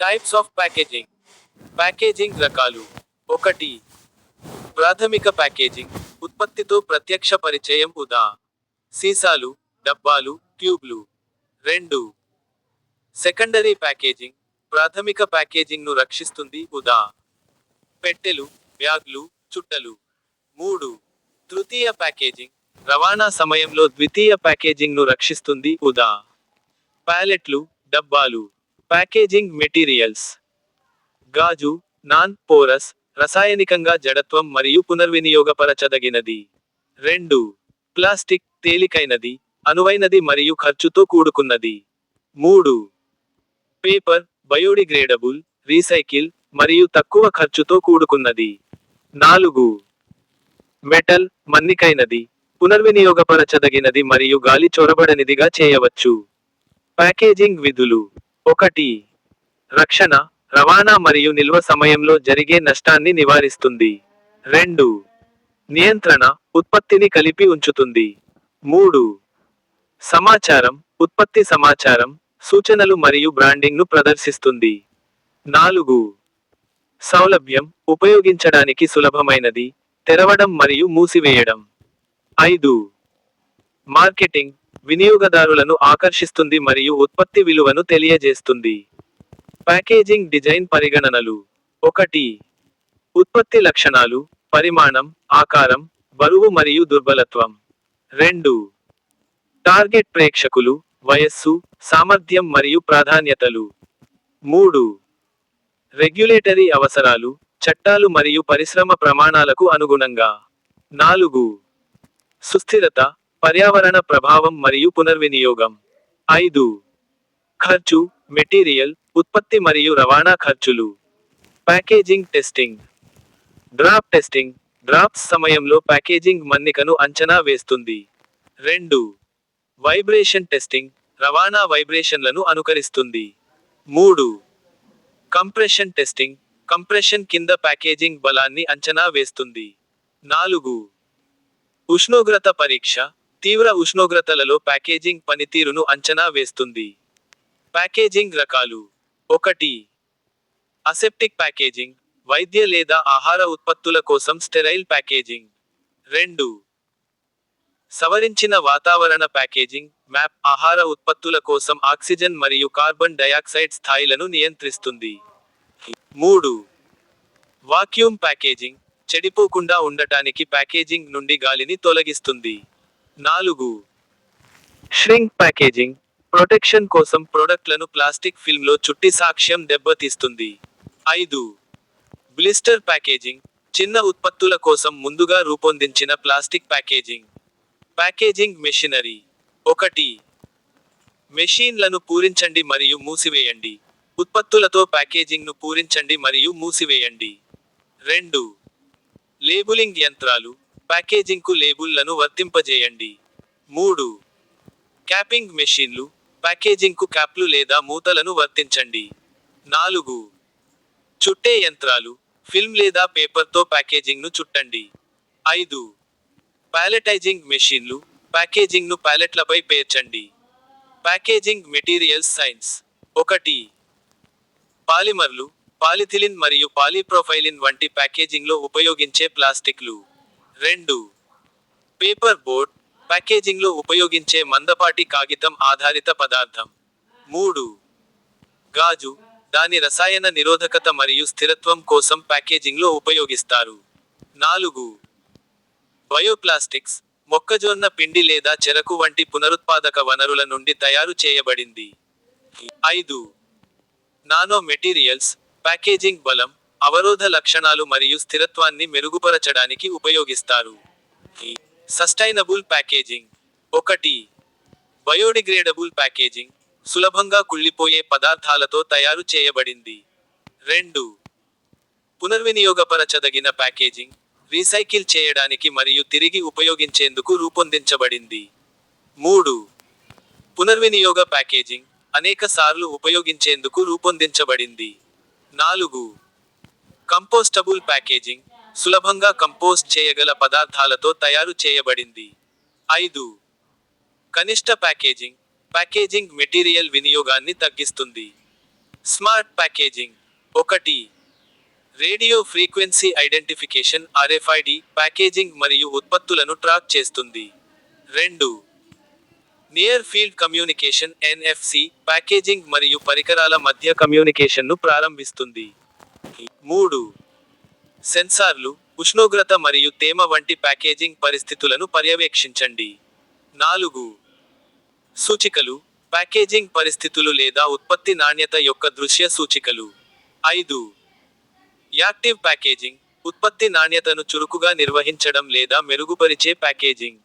Types of packaging packaging రకాలు. ఒకటి ప్రాథమిక ప్యాకేజింగ్ ఉత్పత్తితో ప్రత్యక్ష పరిచయం ఉదా సీసాలు డబ్బాలు ట్యూబ్లు. రెండు సెకండరీ ప్యాకేజింగ్ ప్రాథమిక ప్యాకేజింగ్ను రక్షిస్తుంది ఉదా పెట్టెలు బ్యాగ్లు చుట్టలు. మూడు తృతీయ ప్యాకేజింగ్ రవాణా సమయంలో ద్వితీయ ప్యాకేజింగ్ను రక్షిస్తుంది ఉదా ప్యాలెట్లు డబ్బాలు. Packaging materials. గాజు నాన్ పోరస్ రసాయనికంగా జడత్వం మరియు పునర్వినియోగపరచదగినది. రెండు ప్లాస్టిక్ తేలికైనది అనువైనది మరియు ఖర్చుతో కూడుకున్నది. మూడు పేపర్ బయోడిగ్రేడబుల్ రీసైకిల్ మరియు తక్కువ ఖర్చుతో కూడుకున్నది. నాలుగు మెటల్ మన్నికైనది పునర్వినియోగపరచదగినది మరియు గాలి చొరబడనిదిగా చేయవచ్చు. ప్యాకేజింగ్ విధులు. ఒకటి రక్షణ రవాణా మరియు నిల్వ సమయంలో జరిగే నష్టాన్ని నివారిస్తుంది. రెండు నియంత్రణ ఉత్పత్తిని కలిపి ఉంచుతుంది. మూడు సమాచారం ఉత్పత్తి సమాచారం సూచనలు మరియు బ్రాండింగ్ను ప్రదర్శిస్తుంది. నాలుగు సౌలభ్యం ఉపయోగించడానికి సులభమైనది తెరవడం మరియు మూసివేయడం. ఐదు మార్కెటింగ్ వినియోగదారులను ఆకర్షిస్తుంది మరియు ఉత్పత్తి విలువను తెలియజేస్తుంది. ప్యాకేజింగ్ డిజైన్ పరిగణనలు. ఒకటి. ఉత్పత్తి లక్షణాలు పరిమాణం ఆకారం బరువు మరియు దుర్బలత్వం. రెండు. టార్గెట్ ప్రేక్షకులు వయస్సు సామర్థ్యం మరియు ప్రాధాన్యతలు. మూడు. రెగ్యులేటరీ అవసరాలు చట్టాలు మరియు పరిశ్రమ ప్రమాణాలకు అనుగుణంగా. నాలుగు. సుస్థిరత పర్యావరణ ప్రభావం మరియు పునర్వినియోగం. ఐదు. ఖర్చు మెటీరియల్ ఉత్పత్తి మరియు రవాణా ఖర్చులు. Packaging testing. Drop testing drops సమయంలో ప్యాకేజింగ్ మన్నికను అంచనా వేస్తుంది. రెండు. వైబ్రేషన్ టెస్టింగ్ రవాణా వైబ్రేషన్లను అనుకరిస్తుంది. మూడు. కంప్రెషన్ టెస్టింగ్ కంప్రెషన్ కింద ప్యాకేజింగ్ బలాన్ని అంచనా వేస్తుంది. నాలుగు. ఉష్ణోగ్రత పరీక్ష తీవ్ర ఉష్ణోగ్రతలలో ప్యాకేజింగ్ పనితీరును అంచనా వేస్తుంది. ప్యాకేజింగ్ రకాలు ఒకటి అసెప్టిక్ ప్యాకేజింగ్ వైద్య లేదా ఆహార ఉత్పత్తుల కోసం స్టెరైల్ ప్యాకేజింగ్. రెండు సవరించిన వాతావరణ ప్యాకేజింగ్ మ్యాప్ ఆహార ఉత్పత్తుల కోసం ఆక్సిజన్ మరియు కార్బన్ డయాక్సైడ్ స్థాయిలను నియంత్రిస్తుంది. మూడు వాక్యూమ్ ప్యాకేజింగ్ చెడిపోకుండా ఉండటానికి ప్యాకేజింగ్ నుండి గాలిని తొలగిస్తుంది. నాలుగు. ష్రింక్ ప్యాకేజింగ్ ప్రొటెక్షన్ కోసం ప్రొడక్ట్లను ప్లాస్టిక్ ఫిల్మ్లో చుట్టి సాక్ష్యం దెబ్బతీస్తుంది. ఐదు. బ్లిస్టర్ ప్యాకేజింగ్ చిన్న ఉత్పత్తుల కోసం ముందుగా రూపొందించిన ప్లాస్టిక్ ప్యాకేజింగ్ ప్యాకేజింగ్ మెషినరీ ఒకటి. మెషీన్లను పూరించండి మరియు మూసివేయండి. ఉత్పత్తులతో ప్యాకేజింగ్ను పూరించండి మరియు మూసివేయండి. రెండు. లేబులింగ్ యంత్రాలు ప్యాకేజింగ్కు లేబుల్లను వర్తింపజేయండి. మూడు క్యాపింగ్ మెషీన్లు ప్యాకేజింగ్కు క్యాప్లు లేదా మూతలను వర్తించండి. నాలుగు చుట్టే యంత్రాలు ఫిల్మ్ లేదా పేపర్తో ప్యాకేజింగ్ను చుట్టండి. ఐదు ప్యాలెటైజింగ్ మెషీన్లు ప్యాకేజింగ్ను ప్యాలెట్లపై పేర్చండి. Packaging materials science. ఒకటి పాలిమర్లు పాలిథిలిన్ మరియు పాలీప్రొఫైలిన్ వంటి ప్యాకేజింగ్లో ఉపయోగించే ప్లాస్టిక్లు. రెండు. పేపర్ బోర్డ్ ప్యాకేజింగ్లో ఉపయోగించే మందపాటి కాగితం ఆధారిత పదార్థం. మూడు. గాజు దాని రసాయన నిరోధకత మరియు స్థిరత్వం కోసం ప్యాకేజింగ్లో ఉపయోగిస్తారు. నాలుగు. బయోప్లాస్టిక్స్ మొక్కజొన్న పిండి లేదా చెరకు వంటి పునరుత్పాదక వనరుల నుండి తయారు చేయబడింది. ఐదు. నానో మెటీరియల్స్ ప్యాకేజింగ్ బలం అవరోధ లక్షణాలు మరియు స్థిరత్వాన్ని మెరుగుపరచడానికి ఉపయోగిస్తారు. సస్టైనబుల్ ప్యాకేజింగ్ ఒకటి బయోడిగ్రేడబుల్ ప్యాకేజింగ్ సులభంగా కుళ్ళిపోయే పదార్థాలతో తయారు చేయబడింది. రెండు పునర్వినియోగపరచదగిన ప్యాకేజింగ్ రీసైకిల్ చేయడానికి మరియు తిరిగి ఉపయోగించేందుకు రూపొందించబడింది. మూడు పునర్వినియోగ ప్యాకేజింగ్ అనేక సార్లు ఉపయోగించేందుకు రూపొందించబడింది. నాలుగు కంపోస్టబుల్ ప్యాకేజింగ్ సులభంగా కంపోస్ట్ చేయగల పదార్థాలతో తయారు చేయబడింది. ఐదు. కనిష్ట ప్యాకేజింగ్ ప్యాకేజింగ్ మెటీరియల్ వినియోగాన్ని తగ్గిస్తుంది. స్మార్ట్ ప్యాకేజింగ్ ఒకటి. Radio frequency identification RFID packaging మరియు ఉత్పత్తులను ట్రాక్ చేస్తుంది. రెండు. Near field communication NFC packaging మరియు పరికరాల మధ్య కమ్యూనికేషన్ను ప్రారంభిస్తుంది. మూడు. సెన్సార్లు ఉష్ణోగ్రత మరియు తేమ వంటి ప్యాకేజింగ్ పరిస్థితులను పర్యవేక్షించండి. నాలుగు. సూచికలు ప్యాకేజింగ్ పరిస్థితులు లేదా ఉత్పత్తి నాణ్యత యొక్క దృశ్య సూచికలు. ఐదు. యాక్టివ్ ప్యాకేజింగ్ ఉత్పత్తి నాణ్యతను చురుకుగా నిర్వహించడం లేదా మెరుగుపరిచే ప్యాకేజింగ్.